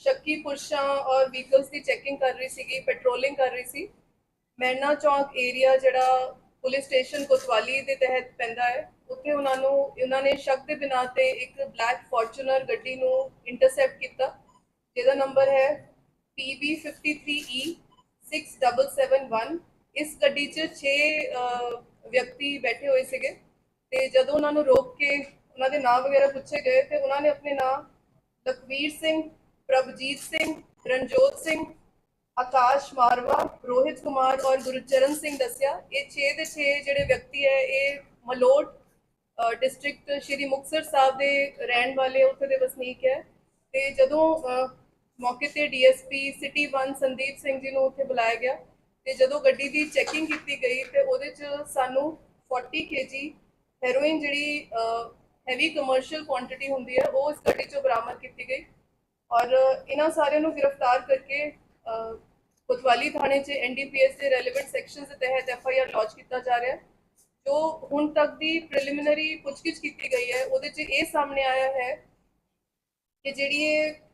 ਸ਼ੱਕੀ ਪੁਰਸ਼ਾਂ ਔਰ ਵਹੀਕਲਸ ਦੀ ਚੈਕਿੰਗ ਕਰ ਰਹੀ ਸੀਗੀ ਪੈਟਰੋਲਿੰਗ ਕਰ ਰਹੀ ਸੀ। ਮੈਨਾ ਚੌਂਕ ਏਰੀਆ ਜਿਹੜਾ ਪੁਲਿਸ ਸਟੇਸ਼ਨ ਕੋਤਵਾਲੀ ਦੇ ਤਹਿਤ ਪੈਂਦਾ ਹੈ, ਉੱਥੇ ਉਹਨਾਂ ਨੂੰ, ਉਹਨਾਂ ਨੇ ਸ਼ੱਕ ਦੇ ਬਿਨਾਂ ਤੇ ਇੱਕ ਬਲੈਕ ਫੋਰਚੂਨਰ ਗੱਡੀ ਨੂੰ ਇੰਟਰਸੈਪਟ ਕੀਤਾ, ਜਿਹਦਾ ਨੰਬਰ ਹੈ PB53E 6771 e ਇਸ ਗੱਡੀ 'ਚ 6 ਵਿਅਕਤੀ ਬੈਠੇ ਹੋਏ ਸੀਗੇ ਤੇ ਜਦੋਂ ਉਹਨਾਂ ਨੂੰ ਰੋਕ ਕੇ ਉਹਨਾਂ ਦੇ ਨਾਮ ਵਗੈਰਾ ਪੁੱਛੇ ਗਏ ਤੇ ਉਹਨਾਂ ਨੇ ਆਪਣੇ ਨਾਮ ਲਖਵੀਰ ਸਿੰਘ ਪ੍ਰਭਜੀਤ ਸਿੰਘ, ਰਣਜੋਤ ਸਿੰਘ, ਆਕਾਸ਼ ਮਾਰਵਾ, ਰੋਹਿਤ ਕੁਮਾਰ ਔਰ ਗੁਰਚਰਨ ਸਿੰਘ ਦੱਸਿਆ, ਇਹ 6 ਦੇ 6 ਜਿਹੜੇ ਵਿਅਕਤੀ ਹੈ, ਇਹ ਮਲੋਟ ਡਿਸਟ੍ਰਿਕਟ ਸ਼੍ਰੀ ਮੁਕਤਸਰ ਸਾਹਿਬ ਦੇ ਰਹਿਣ ਵਾਲੇ ਉੱਥੇ ਦੇ ਵਸਨੀਕ ਹੈ। ਤੇ ਜਦੋਂ ਮੌਕੇ ਤੇ ਡੀਐਸਪੀ ਸਿਟੀ 1 ਸੰਦੀਪ ਸਿੰਘ ਜੀ ਨੂੰ ਉੱਥੇ ਬੁਲਾਇਆ ਗਿਆ, ਤੇ ਜਦੋਂ ਗੱਡੀ ਦੀ ਚੈਕਿੰਗ ਕੀਤੀ ਗਈ, ਤੇ ਉਹਦੇ ਚ ਸਾਨੂੰ 40 ਕੇਜੀ ਹੈਰੋਇਨ ਜਿਹੜੀ ਹੈਵੀ ਕਮਰਸ਼ੀਅਲ ਕੁਆਂਟੀਟੀ ਹੁੰਦੀ ਹੈ, ਉਹ ਇਸ ਗੱਡੀ ਚੋਂ ਬਰਾਮਦ ਕੀਤੀ ਗਈ। ਔਰ ਇਹਨਾਂ ਸਾਰਿਆਂ ਨੂੰ ਗ੍ਰਿਫਤਾਰ ਕਰਕੇ ਅਹ, ਕੋਤਵਾਲੀ ਥਾਣੇ 'ਚ ਐਨਡੀਪੀਐਸ ਦੇ ਰੈਲੇਵੈਂਟ ਸੈਕਸ਼ਨਸ ਦੇ ਤਹਿਤ ਐਫਆਈਆਰ ਲੌਂਚ ਕੀਤਾ ਜਾ ਰਿਹਾ ਹੈ। ਜੋ ਹੁਣ ਤੱਕ ਦੀ ਪ੍ਰੀਲਿਮਿਨਰੀ ਪੁੱਛਗਿੱਛ ਕੀਤੀ ਗਈ ਹੈ ਉਹਦੇ 'ਚ ਇਹ ਸਾਹਮਣੇ ਆਇਆ ਹੈ ਕਿ ਜਿਹੜੀ ਇਹ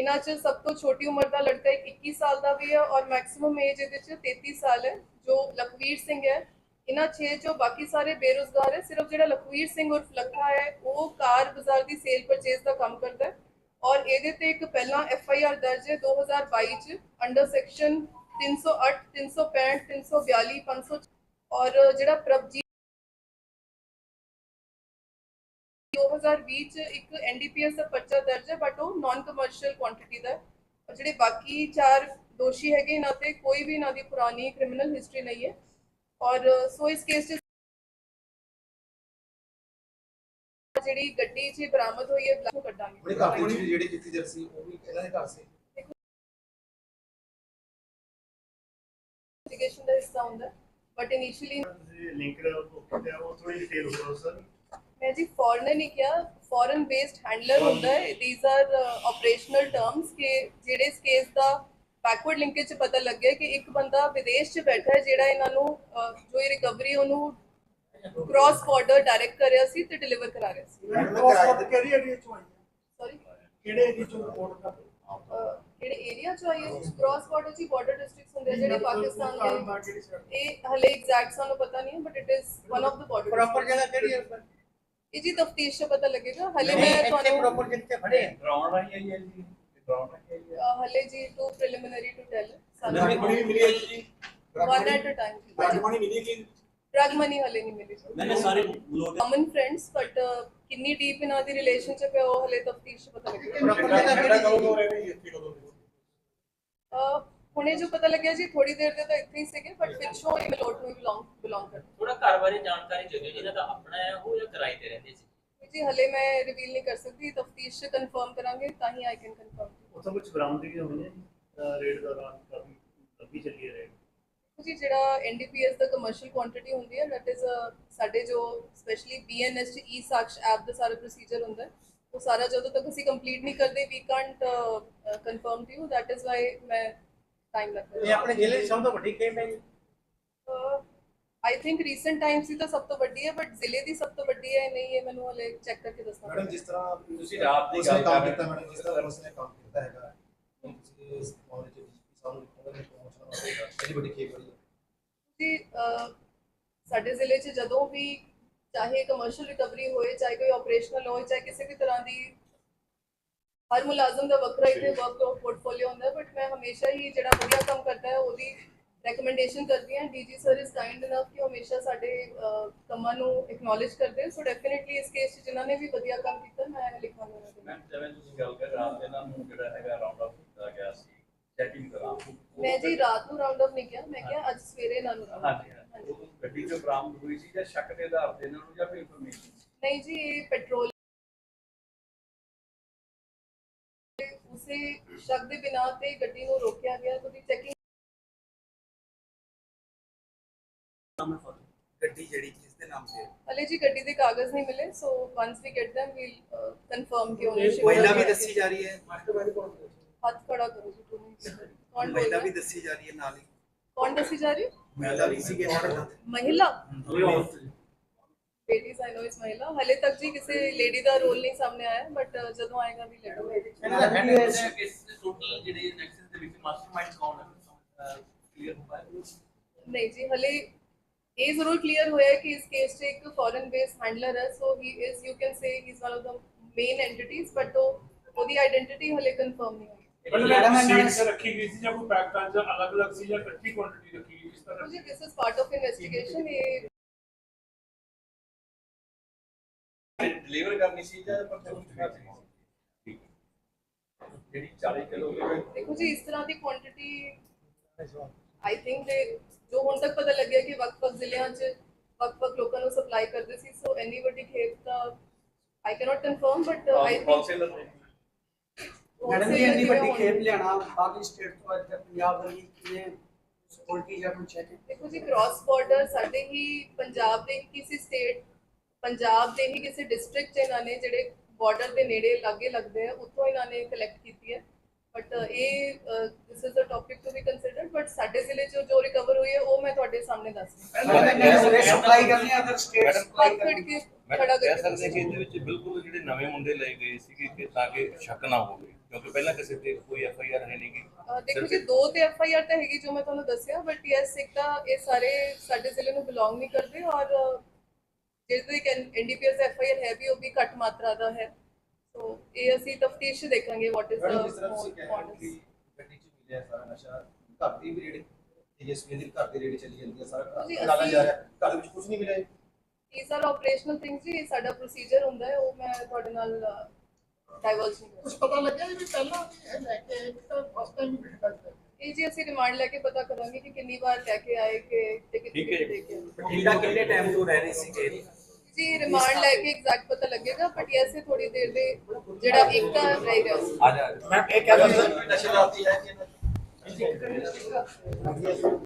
ਇਹਨਾਂ 'ਚ ਸਭ ਤੋਂ ਛੋਟੀ ਉਮਰ ਦਾ ਲੜਕਾ ਇੱਕ 21 ਸਾਲ ਦਾ ਵੀ ਹੈ ਔਰ ਮੈਕਸਿਮਮ ਏਜ ਇਹਦੇ 'ਚ 33 ਸਾਲ ਹੈ, ਜੋ ਲਖਵੀਰ ਸਿੰਘ ਹੈ। ਇਹਨਾਂ 6 ਚੋਂ ਬਾਕੀ ਸਾਰੇ ਬੇਰੁਜ਼ਗਾਰ ਹੈ, ਸਿਰਫ ਜਿਹੜਾ ਲਖਵੀਰ ਸਿੰਘ ਉਰਫ ਲੱਖਾ ਹੈ, ਉਹ ਕਾਰ ਬਾਜ਼ਾਰ ਦੀ ਸੇਲ ਪਰਚੇਸ ਦਾ ਕੰਮ ਕਰਦਾ ਹੈ। ਔਰ ਇਹਦੇ ਤੇ ਇੱਕ ਪਹਿਲਾਂ ਐਫ ਆਈ ਆਰ ਦਰਜ ਹੈ 2022 ਚ ਅੰਡਰ ਸੈਕਸ਼ਨ 308 365 342 500 ਔਰ ਜਿਹੜਾ ਪ੍ਰਭਜੀਤ 2020 ਚ ਇੱਕ ਐਨਡੀਪੀਐਸ ਦਾ ਪਰਚਾ ਦਰਜ ਹੈ ਬਟ ਉਹ ਨਾਨ ਕਮਰਸ਼ੀਅਲ ਕੁਆਂਟੀਟੀ ਦਾ ਔਰ ਜਿਹੜੇ ਬਾਕੀ ਚਾਰ ਦੋਸ਼ੀ ਹੈਗੇ ਇਹਨਾਂ ਤੇ ਕੋਈ ਵੀ ਇਹਨਾਂ ਦੀ ਪੁਰਾਣੀ ਕ੍ਰਿਮੀਨਲ ਹਿਸਟਰੀ ਨਹੀਂ ਹੈ। ਔਰ ਸੋ ਇਸ ਕੇਸ 'ਚ ਜਿਹੜੀ ਗੱਡੀ 'ਚ ਬਰਾਮਦ ਹੋਈ ਹੈ ਬਲਾਕ ਕੱਢਾਂਗੇ। ਉਹਨੇ ਘਰ ਵਿੱਚ ਜਿਹੜੀ ਕੀਤੀ ਜਰਸੀ ਉਹ ਵੀ ਇਹਨਾਂ ਦੇ ਘਰ ਸੀ। ਇਨਵੈਸਟੀਗੇਸ਼ਨ ਦਾ ਹਿੱਸਾ ਹੁੰਦਾ ਬਟ ਇਨੀਸ਼ੀਅਲੀ ਲਿੰਕ ਆ ਉਹ ਥੋੜੀ ਡਿਟੇਲ ਹੋ ਸਰ ਮੈਂ ਜੀ ਫੋਰਨਰ ਨਹੀਂ ਕਿਹਾ ਫੋਰਨ ਬੇਸਡ ਹੈਂਡਲਰ ਹੁੰਦਾ ਹੈ। ਥੀਸ ਆਰ ਆਪਰੇਸ਼ਨਲ ਟਰਮਸ ਕਿ ਜਿਹੜੇ ਇਸ ਕੇਸ ਦਾ ਬੈਕਵਰਡ ਲਿੰਕੇਜ ਚ ਪਤਾ ਲੱਗਿਆ ਕਿ ਇੱਕ ਬੰਦਾ ਵਿਦੇਸ਼ ਚ ਬੈਠਾ ਹੈ ਜਿਹੜਾ ਇਹਨਾਂ ਨੂੰ ਜੋ ਇਹ ਰਿਕਵਰੀ ਉਹਨੂੰ ਕ੍ਰਾਸ ਬਾਰਡਰ ਡਾਇਰੈਕਟ ਕਰ ਰਿਹਾ ਸੀ ਤੇ ਡਿਲੀਵਰ ਕਰਾ ਰਿਹਾ ਸੀ। ਕਿਹੜੀ ਏਰੀਆ ਚੋਂ ਆਈ ਹੈ? ਸੌਰੀ ਕਿਹੜੇ ਏਰੀਆ ਚੋਂ ਰਿਪੋਰਟ ਕਰ ਕਿਹੜੇ ਏਰੀਆ ਚ ਆਈ ਹੈ? ਕ੍ਰਾਸ ਬਾਰਡਰ ਜੀ ਬਾਰਡਰ ਡਿਸਟ੍ਰਿਕਟਸ ਹੁੰਦੇ ਆ ਜਿਹੜੇ ਪਾਕਿਸਤਾਨ ਦੇ ਇਹ ਹਲੇ ਐਗਜ਼ੈਕਟ ਸਾਨੂੰ ਪਤਾ ਨਹੀਂ ਹੈ but it is one of the border proper ਜਗ੍ਹਾ ਕਿਹੜੀ ਹੈ ਸਰ ਇਹ ਜੀ ਤਫਤੀਸ਼ ਤੋਂ ਪਤਾ ਲੱਗੇਗਾ? ਹਲੇ ਮੈਂ ਤੁਹਾਨੂੰ ਪ੍ਰੋਪਰ ਜਿੱਥੇ ਖੜੇ ਆ। ਗਰਾਊਂਡ ਰਾਹੀਂ ਆਈ ਹੈ ਜੀ ਗਰਾਊਂਡ ਰਾਹੀਂ ਆਈ ਹੈ ਹਲੇ ਜੀ ਟੂ ਪ੍ਰੀਲਿਮਿਨਰੀ ਟੂ ਟੈਲ ਸਾਨੂੰ ਬੜੀ ਮਿਲੀ ਹੈ ਜੀ। One at a time Rajmani ਮਿਲੀ ਕਿ ਰਾਜਮਣੀ ਹਲੇ ਨਹੀਂ ਮਿਲੀ। ਜੀ ਮੈਨੇ ਸਾਰੇ ਲੋਕ ਕਾਮਨ ਫਰੈਂਡਸ ਬਟ ਕਿੰਨੀ ਡੀਪ ਇਹਨਾਂ ਦੀ ਰਿਲੇਸ਼ਨਸ਼ਿਪ ਹੈ ਉਹ ਹਲੇ ਤਫਤੀਸ਼ ਤੋਂ ਪਤਾ ਲੱਗੇਗਾ। ਪ੍ਰੋਪਰ ਕਿਹਦਾ ਕਿਹੜਾ ਕਹੋਗੇ ਇਹ ਇੱਥੇ ਕਦੋਂ ਹੁਣੇ ਜੋ ਪਤਾ ਲੱਗਿਆ ਜੀ ਥੋੜੀ ਦੇਰ ਦੇ ਤਾਂ ਇੱਥੇ ਹੀ ਸੀਗੇ ਬਟ ਪਿੱਛੋਂ ਇਹ ਮਲੋਟ ਨੂੰ ਬਿਲੋਂਗ ਬਿਲੋਂਗ ਕਰਦੇ ਥੋੜਾ ਘਰ ਬਾਰੇ ਜਾਣਕਾਰੀ ਦੇ ਦਿਓ ਜਿਹਨਾਂ ਦਾ ਆਪਣਾ ਹੈ ਉਹ ਜਾਂ ਕਿਰਾਏ ਤੇ ਰਹਿੰਦੇ ਸੀ? ਜੀ ਹਲੇ ਮੈਂ ਰਿਵੀਲ ਨਹੀਂ ਕਰ ਸਕਦੀ ਤਫਤੀਸ਼ ਚ ਕਨਫਰਮ ਕਰਾਂਗੇ ਤਾਂ ਹੀ ਆਈ ਕੈਨ ਕਨਫਰਮ ਉੱਥੋਂ ਕੁਝ ਬਰਾਮਦਗੀ ਹੋਈ ਹੈ ਰੇਡ ਦੌਰਾਨ ਕਾਫੀ ਲੰਬੀ ਚੱਲੀ ਹੈ ਰੇਡ ਜੀ ਜਿਹੜਾ ਐਨਡੀਪੀਐਸ ਦਾ ਕਮਰਸ਼ੀਅਲ ਕੁਆਂਟੀਟੀ ਹੁੰਦੀ ਹੈ ਦੈਟ ਇਜ਼ ਸਾਡੇ ਜੋ ਸਪੈਸ਼ਲੀ ਬੀਐਨਐਸ ਚ ਈ ਸਾਕਸ਼ ਐਪ ਦਾ ਸਾਰਾ ਪ੍ਰੋਸੀਜਰ ਹੁੰਦਾ ਹੈ ਉਹ ਸਾਰਾ ਜਦੋਂ ਤੱਕ ਅਸੀਂ ਕੰਪਲੀਟ ਨਹੀਂ ਕਰਦੇ we can't confirm to you that is why ਮੈਂ ਟਾਈਮ ਲੱਗਦਾ। ਇਹ ਆਪਣੇ ਜ਼ਿਲ੍ਹੇ ਦੀ ਸਭ ਤੋਂ ਵੱਡੀ ਖੇਡ ਹੈ ਜੀ। ਆਈ ਥਿੰਕ ਰੀਸੈਂਟ ਟਾਈਮਸ ਦੀ ਤਾਂ ਸਭ ਤੋਂ ਵੱਡੀ ਹੈ ਬਟ ਜ਼ਿਲ੍ਹੇ ਦੀ ਸਭ ਤੋਂ ਵੱਡੀ ਹੈ ਨਹੀਂ ਇਹ ਮੈਨੂੰ ਹਲੇ ਚੈੱਕ ਕਰਕੇ ਦੱਸਣਾ ਮੈਡਮ। ਜਿਸ ਤਰ੍ਹਾਂ ਤੁਸੀਂ ਰਾਤ ਦੀ ਗੱਲ ਕਰ ਰਹੇ ਕੀਤਾ ਮੈਡਮ ਜਿਸ ਤਰ੍ਹਾਂ ਪੁਲਿਸ ਨੇ ਕੰਮ ਕੀਤਾ ਹੈਗਾ। ਤੁਸੀਂ ਇਸ ਮਾਮਲੇ 'ਚ ਡੀਜੀਪੀ ਸਾਹਿਬ ਨੂੰ ਹੋਵੇਗਾ ਇਹਦੀ ਵੱਡੀ ਬੜੀ ਹੈ। ਜੀ ਅਹ, ਸਾਡੇ ਜ਼ਿਲ੍ਹੇ 'ਚ ਜਦੋਂ ਵੀ ਚਾਹੇ ਕਮਰਸ਼ੀਅਲ ਰਿਕਵਰੀ ਹੋਏ ਚਾਹੇ ਕੋਈ ਆਪਰੇਸ਼ਨਲ ਹੋਏ ਚਾਹੇ ਕਿਸੇ ਵੀ ਤਰ੍ਹਾਂ ਦੀ ਹਰ ਮੁਲਾਜ਼ਮ ਦਾ ਵੱਖਰਾ ਇੱਥੇ ਵਰਕ ਪੋਰਟਫੋਲੀਓ ਹੁੰਦਾ ਬਟ ਮੈਂ ਹਮੇਸ਼ਾ ਹੀ ਜਿਹੜਾ ਵਧੀਆ ਕੰਮ ਕਰਦਾ ਹੈ ਉਹਦੀ ਰეკਮੈਂਡੇਸ਼ਨ ਕਰਦੀ ਹਾਂ। DG sir is kind enough ਕਿ ਹਮੇਸ਼ਾ ਸਾਡੇ ਕੰਮਾਂ ਨੂੰ ਐਕਨੋਲਜ ਕਰਦੇ ਸੋ ਡੈਫੀਨਿਟਲੀ ਇਸ ਕੇਸ 'ਚ ਜਿਨ੍ਹਾਂ ਨੇ ਵੀ ਵਧੀਆ ਕੰਮ ਕੀਤਾ ਮੈਂ ਲਿਖਾਂਗਾ ਦੇ। ਮੈਮ ਜਿਵੇਂ ਤੁਸੀਂ ਗੱਲ ਕਰ ਰਾਤ ਨੂੰ ਜਿਹੜਾ ਹੈਗਾ ਰਾਉਂਡ ਅਪ ਕੀਤਾ ਗਿਆ ਸੀ ਚੈਕਿੰਗ ਕਰਾਂ। ਮੈਂ ਜੀ ਰਾਤ ਨੂੰ ਰਾਉਂਡ ਅਪ ਨਹੀਂ ਕਿਹਾ ਮੈਂ ਕਿਹਾ ਅੱਜ ਸਵੇਰੇ ਇਹਨਾਂ ਨੂੰ ਹਾਂਜੀ ਕੀਤਾ। ਗੱਡੀ ਜੋ ਬਰਾਮਦ ਹੋਈ ਸੀ ਜਾਂ ਸ਼ੱਕ ਦੇ ਆਧਾਰ ਤੇ ਇਹਨਾਂ ਨੂੰ ਜਾਂ ਕੋਈ ਇਨਫੋਰਮੇਸ਼ਨ ਨਹੀਂ ਜੀ ਇਹ ਪੈਟਰੋਲ ਸ਼ੱਕ ਦੇ ਬਿਨਾ ਤੇ ਗੱਡੀ ਨੂੰ ਰੋਕਿਆ ਗਿਆ ਉਹਦੀ ਚੈਕਿੰਗ ਗੱਡੀ ਜਿਹੜੀ ਕਿਸ ਦੇ ਨਾਮ ਤੇ ਹੈ। ਹਲੇ ਜੀ ਗੱਡੀ ਦੇ ਕਾਗਜ਼ ਨਹੀਂ ਮਿਲੇ so once we get them we'll confirm ਕਿ ownership ਮਹਿਲਾ ਵੀ ਦੱਸੀ ਜਾ ਰਹੀ ਹੈ। ਹੱਥ ਖੜਾ ਕਰੋ ਜੀ two minutes। ਕੌਣ ਮਹਿਲਾ ਬੋਲ ਵੀ ਰਿਹਾ ਦੱਸੀ ਜਾ ਰਹੀ ਹੈ ਨਾਲ ਹੀ। ਕੌਣ ਦੱਸੀ ਜਾ ਰਹੀ? ਹੈ? ਮਹਿਲਾ ਵੀ ਸੀਗੇ। ਨਾਲ ਮਹਿਲਾ। ਲੇਡੀਜ਼ ਆਈ ਨੋ ਇਸ ਮਹਿਲਾ ਹਲੇ ਤੱਕ ਜੀ ਕਿਸੇ ਲੇਡੀ ਦਾ ਰੋਲ ਨਹੀਂ ਸਾਹਮਣੇ ਆਇਆ ਬਟ ਜਦੋਂ ਆਏਗਾ ਵੀ ਲੈ ਲਓ ਇਹਨਾਂ ਦਾ ਹੈਡ ਇਸ ਟੋਟਲ ਜਿਹੜੇ ਨੈਕਸਸ ਦੇ ਵਿੱਚ ਮਾਸਟਰਮਾਈਂਡ ਕੌਣ ਹੈ ਕਲੀਅਰ ਹੋ ਪਾਇਆ ਨਹੀਂ ਜੀ ਹਲੇ ਇਹ ਜ਼ਰੂਰ ਕਲੀਅਰ ਹੋਇਆ ਕਿ ਇਸ ਕੇਸ 'ਚ ਇੱਕ ਫੋਰਨ ਬੇਸ ਹੈਂਡਲਰ ਹੈ so he is you can say he is one of the main entities but ਉਹ ਉਹਦੀ ਆਇਡੈਂਟੀਟੀ ਹਲੇ ਕਨਫਰਮ ਨਹੀਂ ਹੋਈ ਮੈਡਮ ਸੀਟ ਤੇ ਰੱਖੀ ਗਈ ਸੀ ਜਾਂ ਕੋਈ ਪੈਕ ਕਰ ਜਾਂ ਅਲੱਗ-ਅਲੱਗ ਸੀ ਜਾਂ ਇਕੱਠੀ ਕੁਆਂਟੀਟੀ ਰੱਖੀ ਗਈ ਇਸ ਤਰ੍ਹਾਂ ਜੀ this is part of investigation ਇਹ ਡਿਲੀਵਰ ਕਰਨੀ ਸੀ ਜਾਂ ਪਰਚੂਨ ਕਰਨੀ ਸੀ? ਜਿਹੜੀ 40 ਕਿਲੋ ਦੇਖੋ ਜੀ ਇਸ ਤਰ੍ਹਾਂ ਦੀ ਕੁਆਂਟੀਟੀ ਆਈ ਥਿੰਕ ਦੇ ਜੋ ਹੁਣ ਤੱਕ ਪਤਾ ਲੱਗਿਆ ਕਿ ਵੱਖ-ਵੱਖ ਜ਼ਿਲ੍ਹਿਆਂ 'ਚ ਵੱਖ-ਵੱਖ ਲੋਕਾਂ ਨੂੰ ਸਪਲਾਈ ਕਰਦੇ ਸੀ ਸੋ ਐਨੀ ਵੱਡੀ ਖੇਪ ਤਾਂ I cannot confirm but I think madam ji ਇੰਨੀ ਵੱਡੀ ਖੇਪ ਲਿਆਣਾ ਬਾਕੀ ਸਟੇਟ ਤੋਂ ਅੱਜ ਤੱਕ ਪੰਜਾਬ ਵਰਗੀ ਕਿਵੇਂ ਸਕਿਉਰਟੀ ਜਾਂ ਕੋਈ ਚੈੱਕ ਦੇਖੋ ਜੀ ਕ੍ਰਾਸ ਬਾਰਡਰ ਸਾਡੇ ਹੀ ਪੰਜਾਬ ਦੇ ਹੀ ਕਿਸੇ ਸਟੇਟ ਪੰਜਾਬ ਦੇ ਹੀ ਕਿਸੇ ਡਿਸਟ੍ਰਿਕਟ 'ਚ ਇਹਨਾਂ ਨੇ ਜਿਹੜੇ ਬਾਰਡਰ ਦੇ ਨੇੜੇ ਲਾਗੇ ਲੱਗਦੇ ਆ ਉੱਥੋਂ ਇਹਨਾਂ ਨੇ ਕਲੈਕਟ ਕੀਤੀ ਹੈ। ਬਟ ਇਹ this is a topic to be considered but ਸਾਡੇ ਜ਼ਿਲ੍ਹੇ 'ਚ ਜੋ ਰਿਕਵਰ ਹੋਈ ਹੈ ਉਹ ਮੈਂ ਤੁਹਾਡੇ ਸਾਹਮਣੇ ਦੱਸ ਰਹੀ ਹਾਂ। ਸਪਲਾਈ ਕਰਨੀ ਅਦਰ ਸਟੇਟ ਸਪਲਾਈ ਹੱਥ ਫੜ ਕਰਨੀ ਕੇ ਖੜਾ ਕਰਕੇ ਸਕਦੇ ਕਿ ਇਹਦੇ ਵਿੱਚ ਬਿਲਕੁਲ ਜਿਹੜੇ ਨਵੇਂ ਮੁੰਡੇ ਲਏ ਗਏ ਸੀਗੇ ਕਿ ਤਾਂ ਕਿ ਸ਼ੱਕ ਨਾ ਹੋਵੇ ਕਿਉਂਕਿ ਪਹਿਲਾਂ ਕਿਸੇ ਤੇ ਕੋਈ ਐਫ ਆਈ ਆਰ ਹੈ ਨਹੀਂਗੀ ਅਹ ਦੇਖੋ ਜੀ ਦੋ ਤੇ ਐਫ ਆਈ ਆਰ ਤਾਂ ਹੈਗੀ ਜੋ ਮੈਂ ਤੁਹਾਨੂੰ ਦੱਸਿਆ ਬਟ ਯੈਸ ਇੱਕ ਤਾਂ ਇਹ ਸਾਰੇ ਸਾਡੇ ਜ਼ਿਲ੍ਹੇ ਨੂੰ ਬਿਲੋਂਗ ਨਹੀਂ ਕਰਦੇ ਔਰ ਜਿਹੜੇ ਇੱਕ ਐਨਡੀਪੀਐਸ ਐਫ ਆਈ ਆਰ ਹੈ ਵੀ ਉਹ ਵੀ ਘੱਟ ਮਾਤਰਾ ਦਾ ਹੈ ਸੋ ਇਹ ਅਸੀਂ ਤਫਤੀਸ਼ ਦੇਖਾਂਗੇ ਵਾਟ ਇਜ਼ ਦਾ ਹੋ ਗੱਡੀ 'ਚ ਮਿਲਿਆ ਸਾਰਾ ਨਸ਼ਾ ਘਰ ਦੀ ਵੀ ਰੇੜੀ ਤੇਜਸਵੀ ਦੀ ਘਰ ਦੀ ਰੇੜੀ ਚੱਲੀ ਜਾਂਦੀ ਹੈ ਸਾਰਾ ਜੀ, ਨਾਲਾ ਅਸੀਂ- ਜਾ ਰਿਹਾ ਘਰ ਵਿੱਚ ਕੁਝ ਨਹੀਂ ਮਿਲਿਆ ਜੀ? these are ਆਪਰੇਸ਼ਨਲ ਥਿੰਗਸ ਜੀ ਇਹ ਸਾਡਾ ਪ੍ਰੋਸੀਜਰ ਹੁੰਦਾ ਹੈ ਉਹ ਮੈਂ ਤੁਹਾਡੇ ਨਾਲ ਡਾਈਵਰਜ ਨਹੀਂ ਕਰ ਕੁਝ ਪਤਾ ਲੱਗਿਆ ਵੀ ਪਹਿਲਾਂ ਇਹ ਲੈ ਕੇ ਇੱਕ ਤਾਂ ਫਸਟ ਟਾਈਮ ਭੇਟਾ ਇਹ ਜੀ ਅਸੀਂ ਰਿਮਾਂਡ ਲੈ ਕੇ ਪਤਾ ਕਰਾਂਗੇ ਕਿ ਕਿੰਨੀ ਵਾਰ ਲੈ ਕੇ ਆਏ ਕਿ ਤੇ ਕਿੰਨੀ ਠੀਕ ਹੈ ਜੀ। ਦੇ ਕੇ ਆਏ। ਬਠਿੰਡਾ ਕਿੰਨੇ ਟਾਈਮ ਤੋਂ ਰਹਿ ਰਹੀ ਸੀ ਜੇਲ੍ਹ ਜੀ ਰਿਮਾਂਡ ਲੈ ਕੇ ਐਗਜ਼ੈਕਟ ਪਤਾ ਲੱਗੇਗਾ ਬਟ ਐਸੇ ਥੋੜੀ ਦੇਰ ਦੇ ਜਿਹੜਾ ਇੱਕ ਤਾਂ ਰਹਿ ਰਿਹਾ ਸੀ ਮੈਂ ਇਹ ਕਹਿੰਦਾ ਨਸ਼ੇ ਦਾ ਆਦੀ ਹੈ?